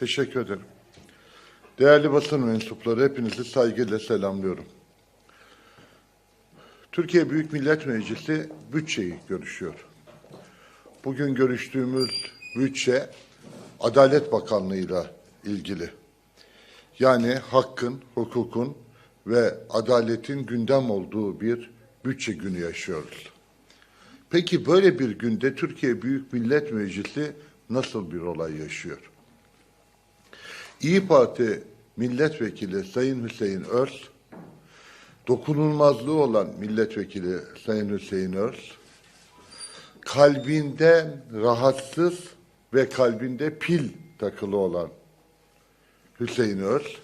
Teşekkür ederim. Değerli basın mensupları hepinizi saygıyla selamlıyorum. Türkiye Büyük Millet Meclisi bütçeyi görüşüyor. Bugün görüştüğümüz bütçe Adalet Bakanlığı'yla ilgili. Yani hakkın, hukukun ve adaletin gündem olduğu bir bütçe günü yaşıyoruz. Peki böyle bir günde Türkiye Büyük Millet Meclisi nasıl bir olay yaşıyor? İyi Parti Milletvekili Sayın Hüseyin Öz, dokunulmazlığı olan Milletvekili Sayın Hüseyin Öz, kalbinden rahatsız ve kalbinde pil takılı olan Hüseyin Öz,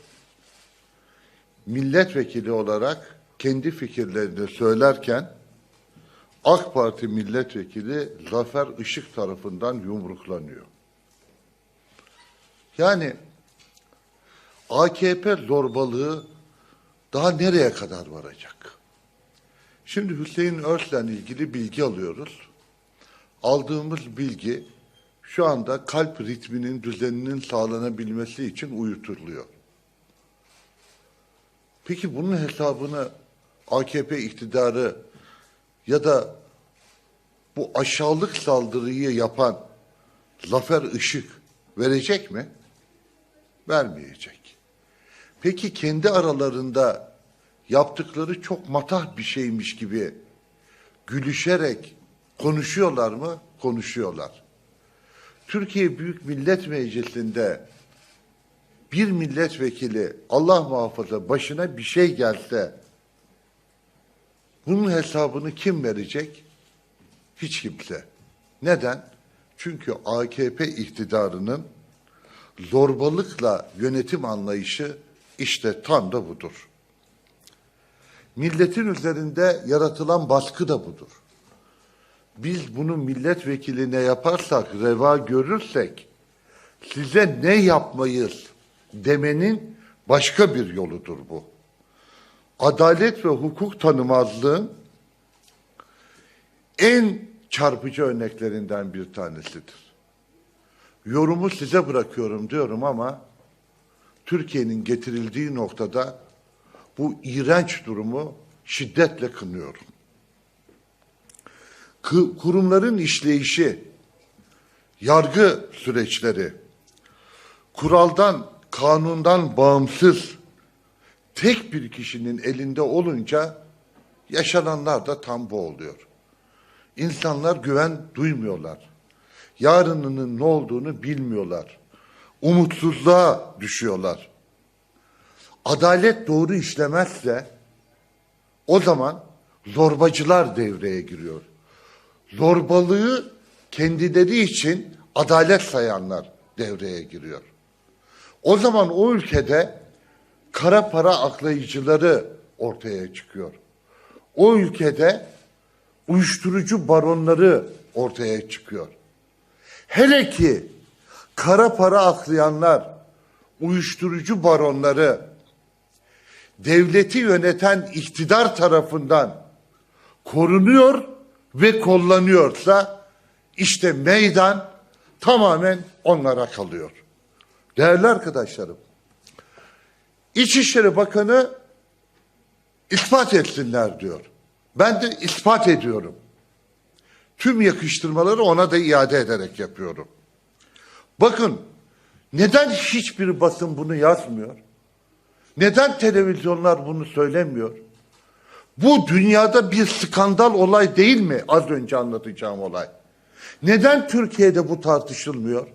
milletvekili olarak kendi fikirlerini söylerken AK Parti milletvekili Zafer Işık tarafından yumruklanıyor. Yani AKP zorbalığı daha nereye kadar varacak? Şimdi Hüseyin Öz'le ilgili bilgi alıyoruz. Aldığımız bilgi şu anda kalp ritminin düzeninin sağlanabilmesi için uyutuluyor. Peki bunun hesabını AKP iktidarı ya da bu aşağılık saldırıyı yapan Zafer Işık verecek mi? Vermeyecek. Peki kendi aralarında yaptıkları çok matah bir şeymiş gibi gülüşerek konuşuyorlar mı? Konuşuyorlar. Türkiye Büyük Millet Meclisi'nde bir milletvekili Allah muhafaza başına bir şey gelse bunun hesabını kim verecek? Hiç kimse. Neden? Çünkü AKP iktidarının zorbalıkla yönetim anlayışı işte tam da budur. Milletin üzerinde yaratılan baskı da budur. Biz bunu milletvekiline yaparsak, reva görürsek, size ne yapmayız demenin başka bir yoludur bu. Adalet ve hukuk tanımazlığın en çarpıcı örneklerinden bir tanesidir. Yorumu size bırakıyorum diyorum ama Türkiye'nin getirildiği noktada bu iğrenç durumu şiddetle kınıyorum. Kı- kurumların işleyişi, yargı süreçleri, kuraldan, kanundan bağımsız tek bir kişinin elinde olunca yaşananlar da tam bu oluyor. İnsanlar güven duymuyorlar. Yarınının ne olduğunu bilmiyorlar. Umutsuzluğa düşüyorlar. Adalet doğru işlemezse o zaman zorbacılar devreye giriyor. Zorbalığı kendileri için adalet sayanlar devreye giriyor. O zaman o ülkede kara para aklayıcıları ortaya çıkıyor. O ülkede uyuşturucu baronları ortaya çıkıyor. Hele ki kara para aklayanlar, uyuşturucu baronları devleti yöneten iktidar tarafından korunuyor ve kollanıyorsa işte meydan tamamen onlara kalıyor. Değerli arkadaşlarım, İçişleri Bakanı ispat etsinler diyor. Ben de ispat ediyorum. Tüm yakıştırmaları ona da iade ederek yapıyorum. Bakın neden hiçbir basın bunu yazmıyor? Neden televizyonlar bunu söylemiyor? Bu dünyada bir skandal olay değil mi? Az önce anlatacağım olay. Neden Türkiye'de bu tartışılmıyor?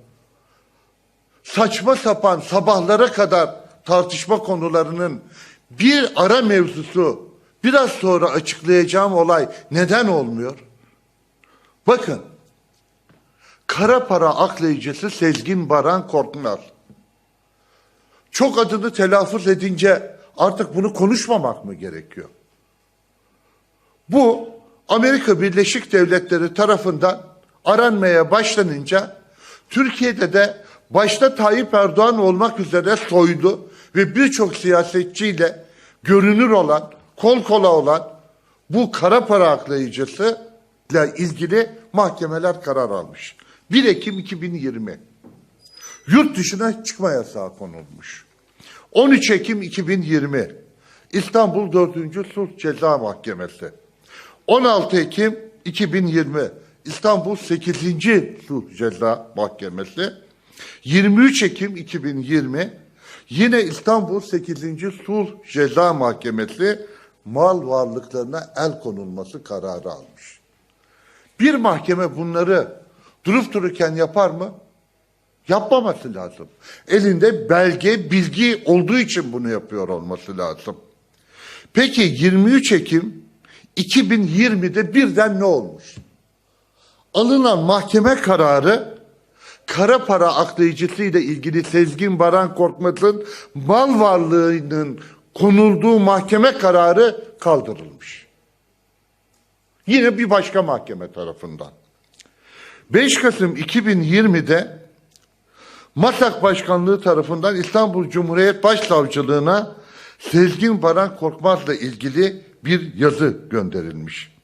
Saçma sapan sabahlara kadar tartışma konularının bir ara mevzusu biraz sonra açıklayacağım olay neden olmuyor? Bakın kara para aklayıcısı Sezgin Baran Korkmaz. Çok adını telaffuz edince artık bunu konuşmamak mı gerekiyor? Bu Amerika Birleşik Devletleri tarafından aranmaya başlanınca Türkiye'de de başta Tayyip Erdoğan olmak üzere soylu ve birçok siyasetçiyle görünür olan, kol kola olan bu kara para aklayıcısı ile ilgili mahkemeler karar almış. 1 Ekim 2020. yurt dışına çıkma yasağı konulmuş. 13 Ekim 2020 İstanbul 4. Sulh Ceza Mahkemesi. 16 Ekim 2020 İstanbul 8. Sulh Ceza Mahkemesi. 23 Ekim 2020 yine İstanbul 8. Sulh Ceza Mahkemesi mal varlıklarına el konulması kararı almış. Bir mahkeme bunları durup dururken yapar mı? Yapmaması lazım. Elinde belge, bilgi olduğu için bunu yapıyor olması lazım. Peki 23 Ekim 2020'de birden ne olmuş? Alınan mahkeme kararı kara para aklayıcısı ile ilgili Sezgin Baran Korkmaz'ın mal varlığının konulduğu mahkeme kararı kaldırılmış. Yine bir başka mahkeme tarafından. 5 Kasım 2020'de MASAK Başkanlığı tarafından İstanbul Cumhuriyet Başsavcılığına Sezgin Baran Korkmaz'la ilgili bir yazı gönderilmiş.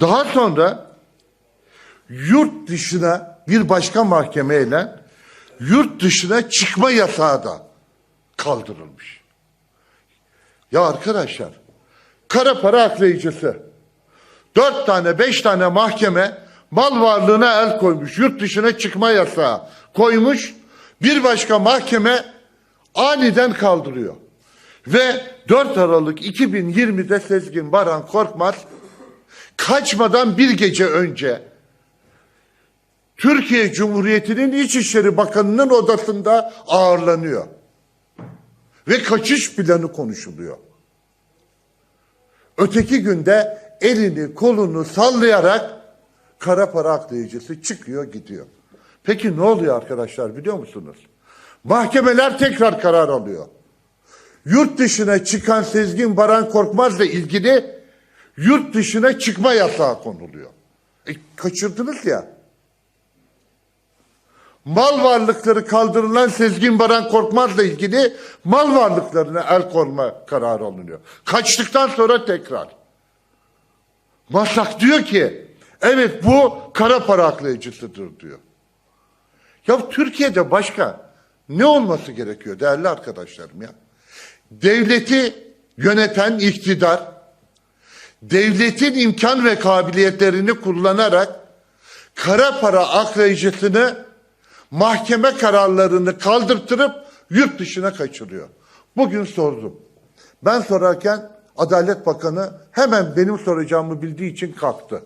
Daha sonra yurt dışına bir başka mahkemeyle yurt dışına çıkma yasağı da kaldırılmış. Ya arkadaşlar kara para aklayıcısı dört tane beş tane mahkeme mal varlığına el koymuş. Yurt dışına çıkma yasağı koymuş. Bir başka mahkeme aniden kaldırıyor. Ve 4 Aralık 2020'de Sezgin Baran Korkmaz kaçmadan bir gece önce Türkiye Cumhuriyeti'nin İçişleri Bakanı'nın odasında ağırlanıyor. Ve kaçış planı konuşuluyor. Öteki günde elini kolunu sallayarak kara para aklayıcısı çıkıyor gidiyor. Peki ne oluyor arkadaşlar biliyor musunuz? Mahkemeler tekrar karar alıyor. Yurt dışına çıkan Sezgin Baran Korkmaz'la ilgili yurt dışına çıkma yasağı konuluyor. E, kaçırdınız ya. Mal varlıkları kaldırılan Sezgin Baran Korkmaz'la ilgili mal varlıklarına el konma kararı alınıyor. Kaçtıktan sonra tekrar. Masak diyor ki evet bu kara para aklayıcısıdır diyor. Ya Türkiye'de başka ne olması gerekiyor değerli arkadaşlarım ya? Devleti yöneten iktidar, devletin imkan ve kabiliyetlerini kullanarak kara para aklayıcısını mahkeme kararlarını kaldırtırıp yurt dışına kaçırıyor. Bugün sordum. Ben sorarken Adalet Bakanı hemen benim soracağımı bildiği için kalktı.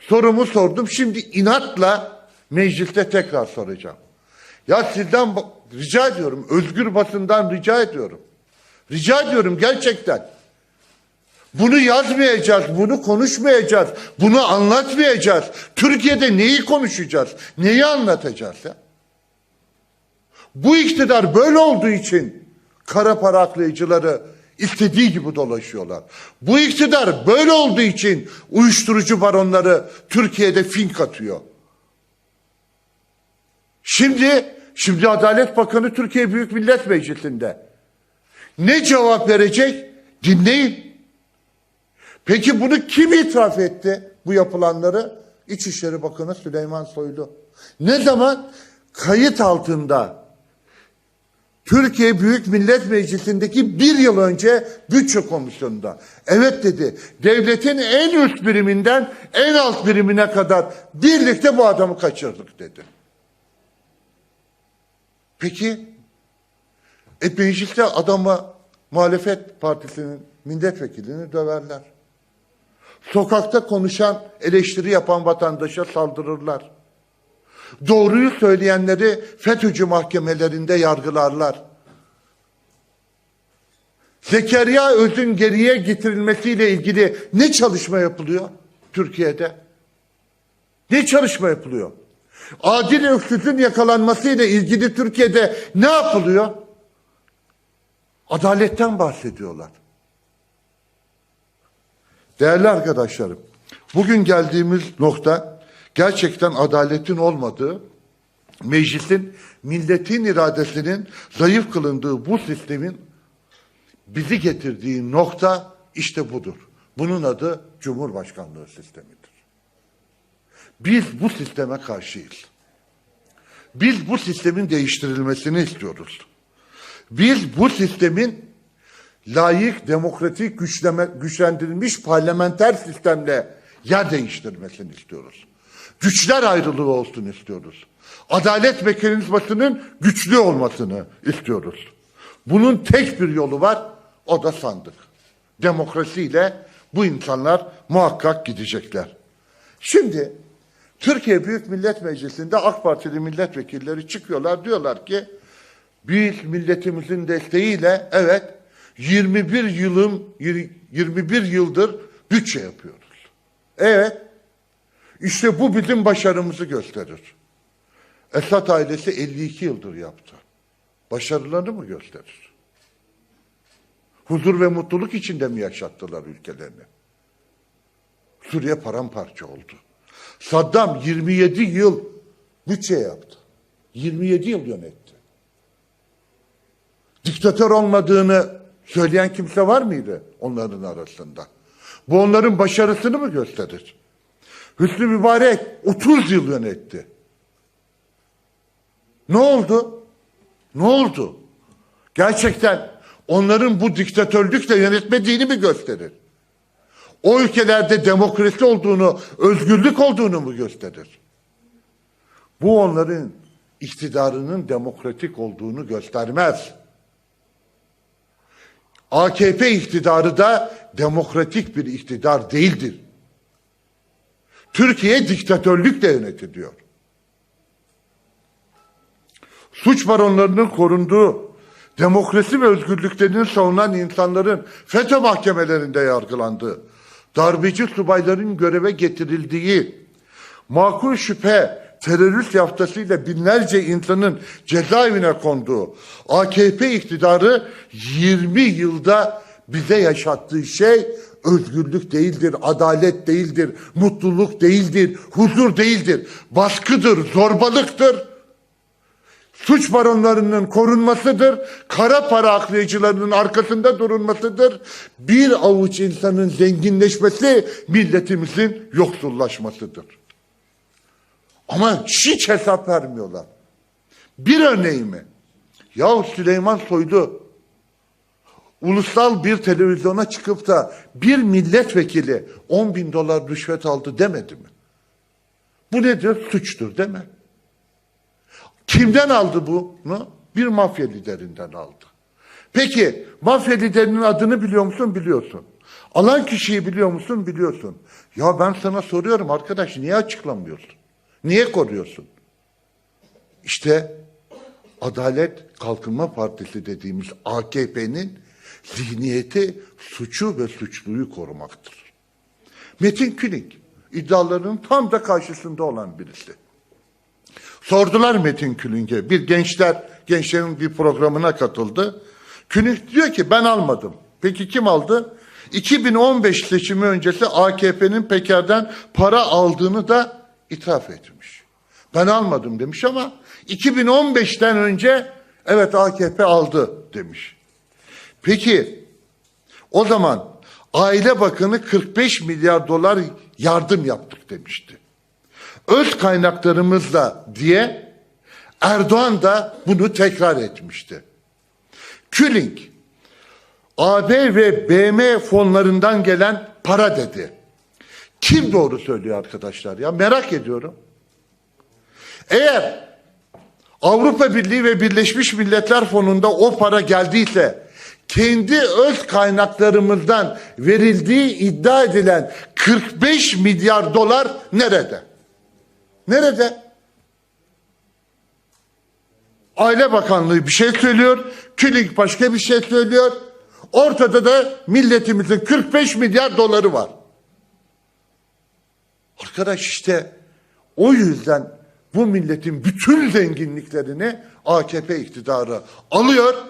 Sorumu sordum. Şimdi inatla mecliste tekrar soracağım. Ya sizden rica ediyorum, özgür basından rica ediyorum. Rica ediyorum gerçekten. Bunu yazmayacağız, bunu konuşmayacağız, bunu anlatmayacağız. Türkiye'de neyi konuşacağız, neyi anlatacağız ya? Bu iktidar böyle olduğu için kara para aklayıcıları istediği gibi dolaşıyorlar. Bu iktidar böyle olduğu için uyuşturucu baronları Türkiye'de fink atıyor. Şimdi, şimdi Adalet Bakanı Türkiye Büyük Millet Meclisi'nde. Ne cevap verecek? Dinleyin. Peki bunu kim itiraf etti bu yapılanları? İçişleri Bakanı Süleyman Soylu. Ne zaman? Kayıt altında Türkiye Büyük Millet Meclisi'ndeki bir yıl önce bütçe komisyonunda. Evet dedi. Devletin en üst biriminden en alt birimine kadar birlikte bu adamı kaçırdık dedi. Peki e mecliste adama muhalefet partisinin milletvekilini döverler. Sokakta konuşan, eleştiri yapan vatandaşa saldırırlar. Doğruyu söyleyenleri FETÖ'cü mahkemelerinde yargılarlar. Zekeriya Öz'ün geriye getirilmesiyle ilgili ne çalışma yapılıyor Türkiye'de? Ne çalışma yapılıyor? Adil Öksüz'ün yakalanmasıyla ilgili Türkiye'de ne yapılıyor? Adaletten bahsediyorlar. Değerli arkadaşlarım, bugün geldiğimiz nokta gerçekten adaletin olmadığı, meclisin milletin iradesinin zayıf kılındığı bu sistemin bizi getirdiği nokta işte budur. Bunun adı Cumhurbaşkanlığı sistemidir. Biz bu sisteme karşıyız. Biz bu sistemin değiştirilmesini istiyoruz. Biz bu sistemin layık, demokratik, güçleme, güçlendirilmiş parlamenter sistemle yer değiştirmesini istiyoruz. Güçler ayrılığı olsun istiyoruz. Adalet mekanizmasının güçlü olmasını istiyoruz. Bunun tek bir yolu var, o da sandık. Demokrasiyle bu insanlar muhakkak gidecekler. Şimdi Türkiye Büyük Millet Meclisi'nde AK Partili milletvekilleri çıkıyorlar diyorlar ki biz milletimizin desteğiyle evet 21 yılın 21 yıldır bütçe yapıyoruz. Evet. İşte bu bizim başarımızı gösterir. Esad ailesi 52 yıldır yaptı. Başarılarını mı gösterir? Huzur ve mutluluk içinde mi yaşattılar ülkelerini? Suriye paramparça oldu. Saddam 27 yıl bütçe yaptı. 27 yıl yönetti. Diktatör olmadığını söyleyen kimse var mıydı onların arasında? Bu onların başarısını mı gösterir? Hüsnü Mübarek 30 yıl yönetti. Ne oldu? Ne oldu? Gerçekten onların bu diktatörlükle yönetmediğini mi gösterir? O ülkelerde demokrasi olduğunu, özgürlük olduğunu mu gösterir? Bu onların iktidarının demokratik olduğunu göstermez. AKP iktidarı da demokratik bir iktidar değildir. Türkiye diktatörlükle yönetiliyor. Suç baronlarının korunduğu, demokrasi ve özgürlüklerini savunan insanların FETÖ mahkemelerinde yargılandığı, darbeci subayların göreve getirildiği, makul şüphe terörist yaftasıyla binlerce insanın cezaevine konduğu AKP iktidarı 20 yılda bize yaşattığı şey özgürlük değildir, adalet değildir, mutluluk değildir, huzur değildir, baskıdır, zorbalıktır. Suç baronlarının korunmasıdır, kara para aklayıcılarının arkasında durulmasıdır. Bir avuç insanın zenginleşmesi milletimizin yoksullaşmasıdır. Ama hiç hesap vermiyorlar. Bir örneği mi? Yahu Süleyman Soylu ulusal bir televizyona çıkıp da bir milletvekili 10 bin dolar rüşvet aldı demedi mi? Bu nedir? Suçtur değil mi? Kimden aldı bunu? Bir mafya liderinden aldı. Peki mafya liderinin adını biliyor musun? Biliyorsun. Alan kişiyi biliyor musun? Biliyorsun. Ya ben sana soruyorum arkadaş niye açıklamıyorsun? Niye koruyorsun? İşte Adalet Kalkınma Partisi dediğimiz AKP'nin zihniyeti suçu ve suçluyu korumaktır. Metin Künik iddialarının tam da karşısında olan birisi. Sordular Metin Külünk'e. Bir gençler, gençlerin bir programına katıldı. Külünk diyor ki ben almadım. Peki kim aldı? 2015 seçimi öncesi AKP'nin Peker'den para aldığını da itiraf etmiş. Ben almadım demiş ama 2015'ten önce evet AKP aldı demiş. Peki o zaman Aile Bakanı 45 milyar dolar yardım yaptık demişti. Öz kaynaklarımızla diye Erdoğan da bunu tekrar etmişti. Küling AB ve BM fonlarından gelen para dedi. Kim doğru söylüyor arkadaşlar ya merak ediyorum. Eğer Avrupa Birliği ve Birleşmiş Milletler Fonu'nda o para geldiyse kendi öz kaynaklarımızdan verildiği iddia edilen 45 milyar dolar nerede? Nerede? Aile Bakanlığı bir şey söylüyor, Küling başka bir şey söylüyor. Ortada da milletimizin 45 milyar doları var. Arkadaş işte o yüzden bu milletin bütün zenginliklerini AKP iktidarı alıyor.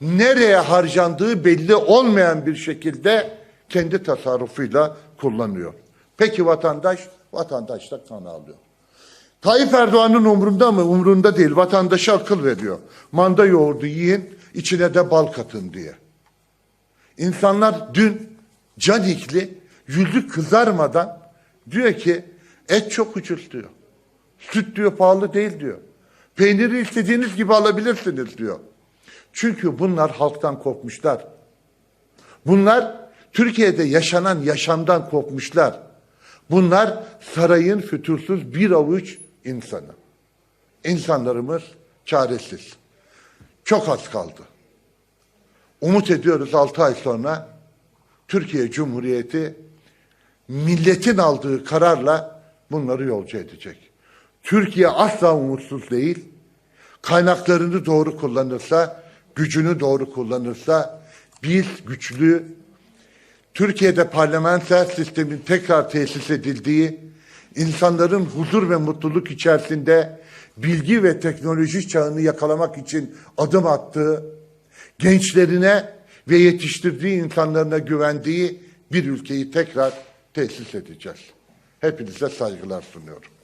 Nereye harcandığı belli olmayan bir şekilde kendi tasarrufuyla kullanıyor. Peki vatandaş? Vatandaş da kan alıyor. Tayyip Erdoğan'ın umrunda mı? Umrunda değil. Vatandaşa akıl veriyor. Manda yoğurdu yiyin, içine de bal katın diye. İnsanlar dün canikli, yüzü kızarmadan diyor ki et çok ucuz diyor. Süt diyor pahalı değil diyor. Peyniri istediğiniz gibi alabilirsiniz diyor. Çünkü bunlar halktan kopmuşlar. Bunlar Türkiye'de yaşanan yaşamdan kopmuşlar. Bunlar sarayın fütursuz bir avuç insanı. İnsanlarımız çaresiz. Çok az kaldı. Umut ediyoruz 6 ay sonra Türkiye Cumhuriyeti milletin aldığı kararla bunları yolcu edecek. Türkiye asla umutsuz değil. Kaynaklarını doğru kullanırsa, gücünü doğru kullanırsa biz güçlü, Türkiye'de parlamenter sistemin tekrar tesis edildiği, insanların huzur ve mutluluk içerisinde bilgi ve teknoloji çağını yakalamak için adım attığı, gençlerine ve yetiştirdiği insanlarına güvendiği bir ülkeyi tekrar tesis edeceğiz. Hepinize saygılar sunuyorum.